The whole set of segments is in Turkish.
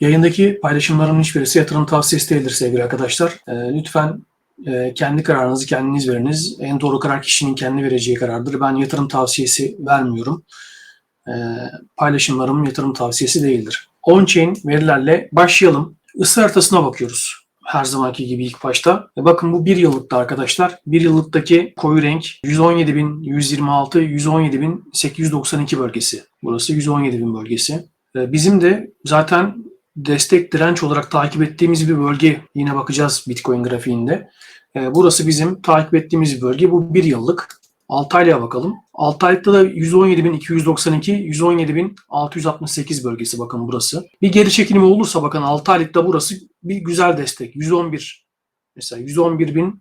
Yayındaki paylaşımların hiçbirisi yatırım tavsiyesi değildir sevgili arkadaşlar. Ee, lütfen e, kendi kararınızı kendiniz veriniz. En doğru karar kişinin kendi vereceği karardır. Ben yatırım tavsiyesi vermiyorum. Ee, paylaşımlarım yatırım tavsiyesi değildir. On-chain verilerle başlayalım. Isı haritasına bakıyoruz. Her zamanki gibi ilk başta. E bakın bu bir yıllıkta arkadaşlar. Bir yıllıktaki koyu renk 117.126, 117.892 bölgesi. Burası 117.000 bölgesi. E, Bizim de zaten destek direnç olarak takip ettiğimiz bir bölge. Yine bakacağız Bitcoin grafiğinde. E, Burası bizim takip ettiğimiz bir bölge. Bu bir yıllık. 6 aylığa bakalım. 6 aylıkta da 117.292, 117.668 bölgesi bakın burası. Bir geri çekilme olursa bakın 6 aylıkta burası bir güzel destek. 111 mesela 111.072,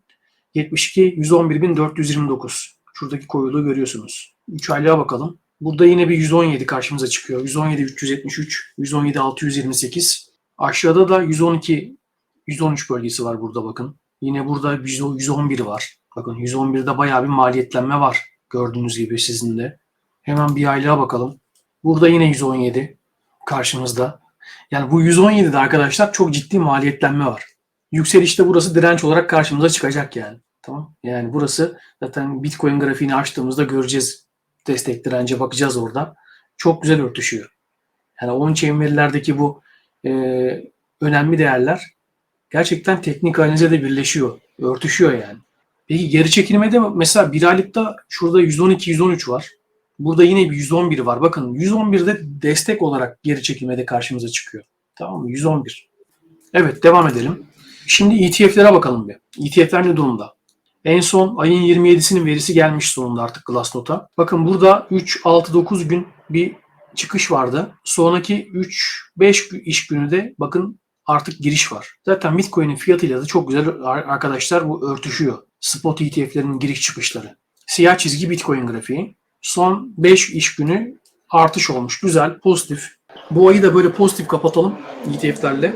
111.429. Şuradaki koyuluğu görüyorsunuz. 3 aylığa bakalım. Burada yine bir 117 karşımıza çıkıyor. 117.373, 117.628. Aşağıda da 112 113 bölgesi var burada bakın. Yine burada 111 var. Bakın 111'de bayağı bir maliyetlenme var. Gördüğünüz gibi sizin de. Hemen bir aylığa bakalım. Burada yine 117 karşımızda. Yani bu 117'de arkadaşlar çok ciddi maliyetlenme var. Yükselişte burası direnç olarak karşımıza çıkacak yani. Tamam. Yani burası zaten Bitcoin grafiğini açtığımızda göreceğiz. Destek dirence bakacağız orada. Çok güzel örtüşüyor. Yani on-chain verilerdeki bu e, önemli değerler gerçekten teknik analize de birleşiyor. Örtüşüyor yani. Peki geri çekilmede mesela bir aylıkta şurada 112-113 var. Burada yine bir 111 var. Bakın 111'de destek olarak geri çekilmede karşımıza çıkıyor. Tamam mı? 111. Evet devam edelim. Şimdi ETF'lere bakalım bir. ETF'ler ne durumda? En son ayın 27'sinin verisi gelmiş sonunda artık Glassnode'a. Bakın burada 3-6-9 gün bir çıkış vardı. Sonraki 3-5 iş günü de bakın artık giriş var. Zaten Bitcoin'in fiyatıyla da çok güzel arkadaşlar bu örtüşüyor. Spot ETF'lerin giriş çıkışları. Siyah çizgi Bitcoin grafiği. Son 5 iş günü artış olmuş. Güzel, pozitif. Bu ayı da böyle pozitif kapatalım ETF'lerle.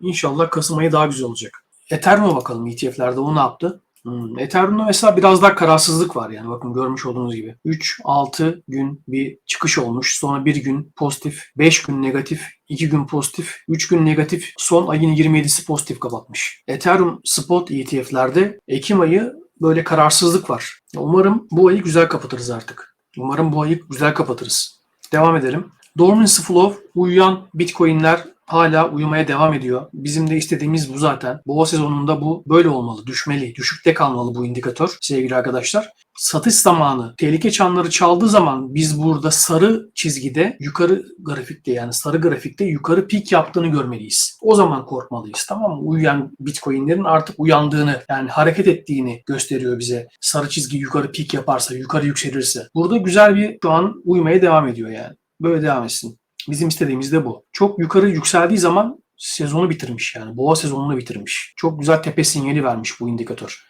İnşallah Kasım ayı daha güzel olacak. Ethereum'a bakalım ETF'lerde o ne yaptı? Hmm. Ethereum'da mesela biraz daha kararsızlık var yani bakın görmüş olduğunuz gibi. 3-6 gün bir çıkış olmuş. Sonra bir gün pozitif, 5 gün negatif, 2 gün pozitif, 3 gün negatif. Son ayın 27'si pozitif kapatmış. Ethereum spot ETF'lerde Ekim ayı böyle kararsızlık var. Umarım bu ayı güzel kapatırız artık. Umarım bu ayı güzel kapatırız. Devam edelim. Dormancy Flow uyuyan Bitcoin'ler hala uyumaya devam ediyor. Bizim de istediğimiz bu zaten. Boğa sezonunda bu böyle olmalı, düşmeli, düşükte kalmalı bu indikatör sevgili arkadaşlar. Satış zamanı, tehlike çanları çaldığı zaman biz burada sarı çizgide yukarı grafikte yani sarı grafikte yukarı pik yaptığını görmeliyiz. O zaman korkmalıyız tamam mı? Uyuyan Bitcoin'lerin artık uyandığını yani hareket ettiğini gösteriyor bize. Sarı çizgi yukarı pik yaparsa, yukarı yükselirse. Burada güzel bir şu an uyumaya devam ediyor yani. Böyle devam etsin. Bizim istediğimiz de bu. Çok yukarı yükseldiği zaman sezonu bitirmiş yani. Boğa sezonunu bitirmiş. Çok güzel tepe sinyali vermiş bu indikatör.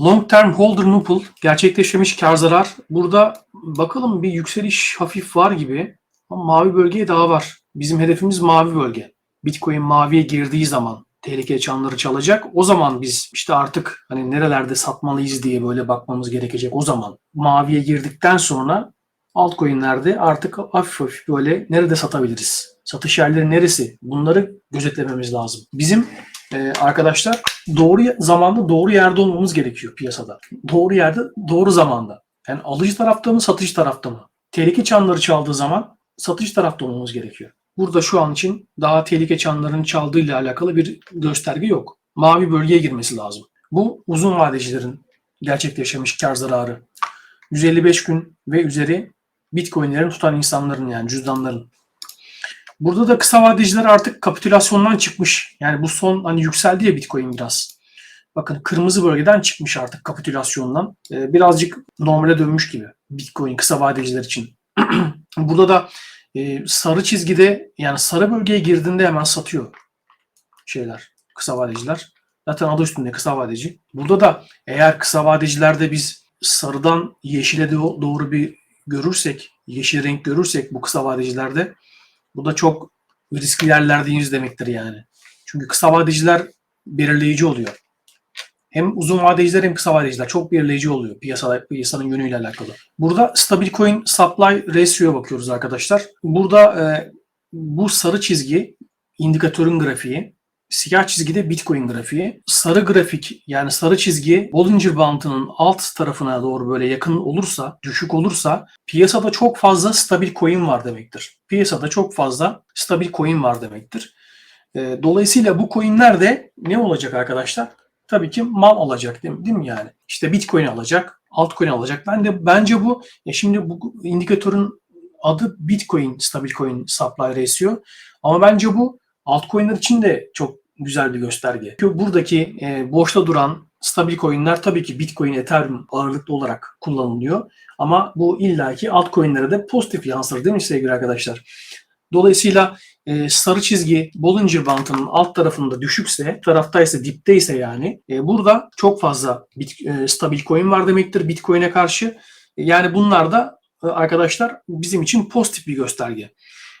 Long term holder nupul gerçekleşmemiş kar zarar. Burada bakalım bir yükseliş hafif var gibi. Ama mavi bölgeye daha var. Bizim hedefimiz mavi bölge. Bitcoin maviye girdiği zaman tehlike çanları çalacak. O zaman biz işte artık hani nerelerde satmalıyız diye böyle bakmamız gerekecek. O zaman maviye girdikten sonra altcoin'lerde artık hafif hafif böyle nerede satabiliriz? Satış yerleri neresi? Bunları gözetlememiz lazım. Bizim e, arkadaşlar doğru zamanda doğru yerde olmamız gerekiyor piyasada. Doğru yerde, doğru zamanda. Yani alıcı tarafta mı, satış tarafta mı? Tehlike çanları çaldığı zaman satış tarafta olmamız gerekiyor. Burada şu an için daha tehlike çanlarının çaldığıyla alakalı bir gösterge yok. Mavi bölgeye girmesi lazım. Bu uzun vadecilerin gerçekleşmiş kar zararı. 155 gün ve üzeri Bitcoin'lerin tutan insanların yani cüzdanların. Burada da kısa vadeciler artık kapitülasyondan çıkmış. Yani bu son hani yükseldi ya Bitcoin biraz. Bakın kırmızı bölgeden çıkmış artık kapitülasyondan. Ee, birazcık normale dönmüş gibi Bitcoin kısa vadeciler için. Burada da e, sarı çizgide yani sarı bölgeye girdiğinde hemen satıyor şeyler kısa vadeciler. Zaten adı üstünde kısa vadeci. Burada da eğer kısa vadecilerde biz sarıdan yeşile doğru bir görürsek, yeşil renk görürsek bu kısa vadecilerde bu da çok riskli yerlerdeyiz demektir yani. Çünkü kısa vadeciler belirleyici oluyor. Hem uzun vadeciler hem kısa vadeciler çok belirleyici oluyor piyasada, piyasanın yönüyle alakalı. Burada stabil coin supply ratio'ya bakıyoruz arkadaşlar. Burada e, bu sarı çizgi indikatörün grafiği, siyah çizgi de Bitcoin grafiği. Sarı grafik yani sarı çizgi Bollinger Bandı'nın alt tarafına doğru böyle yakın olursa, düşük olursa piyasada çok fazla stabil coin var demektir. Piyasada çok fazla stabil coin var demektir. E, dolayısıyla bu coinler de ne olacak arkadaşlar? Tabii ki mal alacak değil mi, değil mi yani? İşte Bitcoin alacak, altcoin alacak. Ben de bence bu ya şimdi bu indikatörün adı Bitcoin Stabil Coin Supply Ratio ama bence bu altcoin'ler için de çok güzel bir gösterge. Çünkü buradaki e, boşta duran stabil coin'ler tabii ki Bitcoin, Ethereum ağırlıklı olarak kullanılıyor. Ama bu illaki altcoin'lere de pozitif yansır değil mi sevgili arkadaşlar? Dolayısıyla e, sarı çizgi Bollinger Bandı'nın alt tarafında düşükse, taraftaysa, dipteyse yani e, burada çok fazla bit, e, stabil coin var demektir Bitcoin'e karşı. E, yani bunlar da e, arkadaşlar bizim için pozitif bir gösterge.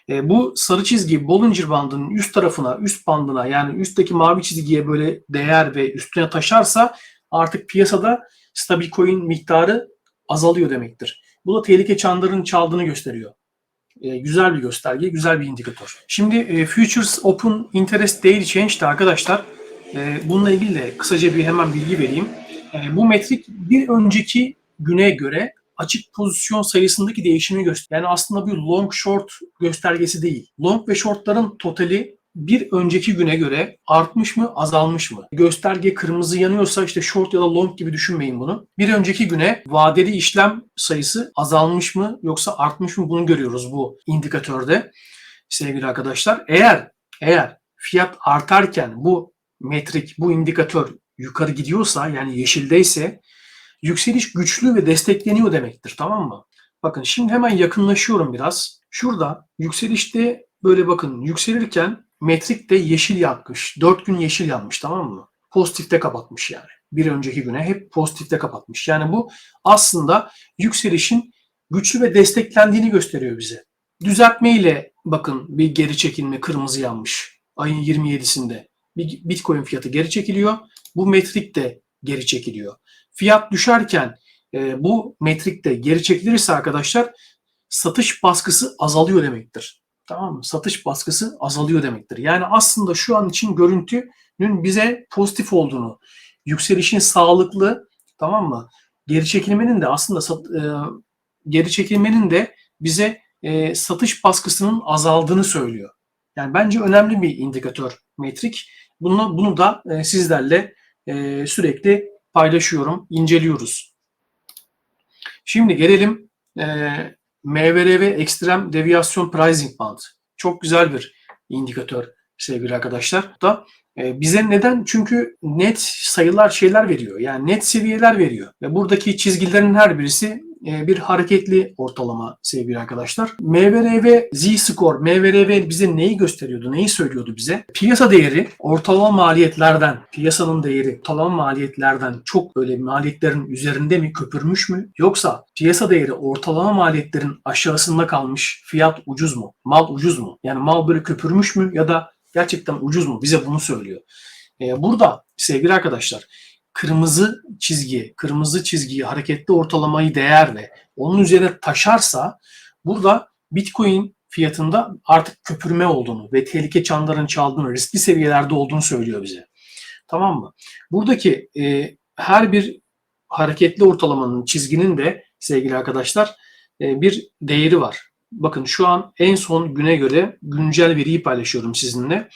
E, bu sarı çizgi Bollinger Bandı'nın üst tarafına, üst bandına yani üstteki mavi çizgiye böyle değer ve üstüne taşarsa artık piyasada stabil coin miktarı azalıyor demektir. Bu da tehlike çanlarının çaldığını gösteriyor. E, güzel bir gösterge, güzel bir indikatör. Şimdi e, Futures Open Interest Daily Change'de arkadaşlar e, bununla ilgili de kısaca bir hemen bilgi vereyim. E, bu metrik bir önceki güne göre açık pozisyon sayısındaki değişimi gösteriyor. Yani aslında bir long short göstergesi değil. Long ve shortların totali bir önceki güne göre artmış mı, azalmış mı? Gösterge kırmızı yanıyorsa işte short ya da long gibi düşünmeyin bunu. Bir önceki güne vadeli işlem sayısı azalmış mı yoksa artmış mı bunu görüyoruz bu indikatörde sevgili arkadaşlar. Eğer eğer fiyat artarken bu metrik, bu indikatör yukarı gidiyorsa yani yeşildeyse yükseliş güçlü ve destekleniyor demektir tamam mı? Bakın şimdi hemen yakınlaşıyorum biraz. Şurada yükselişte böyle bakın yükselirken metrik de yeşil yapmış. 4 gün yeşil yanmış tamam mı? Pozitifte kapatmış yani. Bir önceki güne hep pozitifte kapatmış. Yani bu aslında yükselişin güçlü ve desteklendiğini gösteriyor bize. Düzeltme ile bakın bir geri çekilme kırmızı yanmış. Ayın 27'sinde. Bir Bitcoin fiyatı geri çekiliyor. Bu metrik de geri çekiliyor. Fiyat düşerken e, bu metrikte geri çekilirse arkadaşlar satış baskısı azalıyor demektir. Tamam mı? Satış baskısı azalıyor demektir. Yani aslında şu an için görüntünün bize pozitif olduğunu, yükselişin sağlıklı, tamam mı? Geri çekilmenin de aslında sat, e, geri çekilmenin de bize e, satış baskısının azaldığını söylüyor. Yani bence önemli bir indikatör metrik. Bunu, bunu da e, sizlerle e, sürekli paylaşıyorum, inceliyoruz. Şimdi gelelim e, MVRV Ekstrem Deviyasyon Pricing Band. Çok güzel bir indikatör sevgili arkadaşlar. Da e, bize neden? Çünkü net sayılar şeyler veriyor. Yani net seviyeler veriyor. Ve buradaki çizgilerin her birisi bir hareketli ortalama sevgili arkadaşlar. MVRV Z-Score, MVRV bize neyi gösteriyordu, neyi söylüyordu bize? Piyasa değeri ortalama maliyetlerden, piyasanın değeri ortalama maliyetlerden çok böyle maliyetlerin üzerinde mi, köpürmüş mü? Yoksa piyasa değeri ortalama maliyetlerin aşağısında kalmış, fiyat ucuz mu, mal ucuz mu? Yani mal böyle köpürmüş mü ya da gerçekten ucuz mu? Bize bunu söylüyor. Ee, burada sevgili arkadaşlar kırmızı çizgi, kırmızı çizgiyi hareketli ortalamayı değer ve onun üzerine taşarsa burada Bitcoin fiyatında artık köpürme olduğunu ve tehlike çanların çaldığını, riskli seviyelerde olduğunu söylüyor bize. Tamam mı? Buradaki e, her bir hareketli ortalamanın çizginin de sevgili arkadaşlar e, bir değeri var. Bakın şu an en son güne göre güncel veriyi paylaşıyorum sizinle.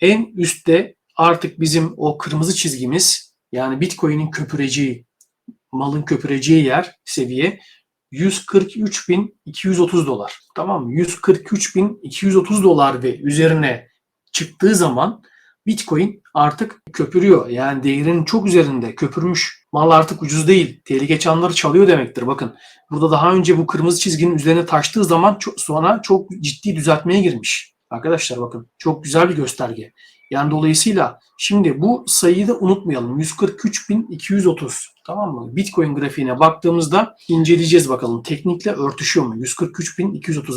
En üstte artık bizim o kırmızı çizgimiz yani Bitcoin'in köpüreceği, malın köpüreceği yer seviye 143.230 dolar. Tamam mı? 143.230 dolar ve üzerine çıktığı zaman Bitcoin artık köpürüyor. Yani değerinin çok üzerinde köpürmüş. Mal artık ucuz değil. Tehlike çanları çalıyor demektir. Bakın burada daha önce bu kırmızı çizginin üzerine taştığı zaman çok, sonra çok ciddi düzeltmeye girmiş. Arkadaşlar bakın çok güzel bir gösterge. Yani dolayısıyla şimdi bu sayıyı da unutmayalım. 143.230 tamam mı? Bitcoin grafiğine baktığımızda inceleyeceğiz bakalım. Teknikle örtüşüyor mu? 143.230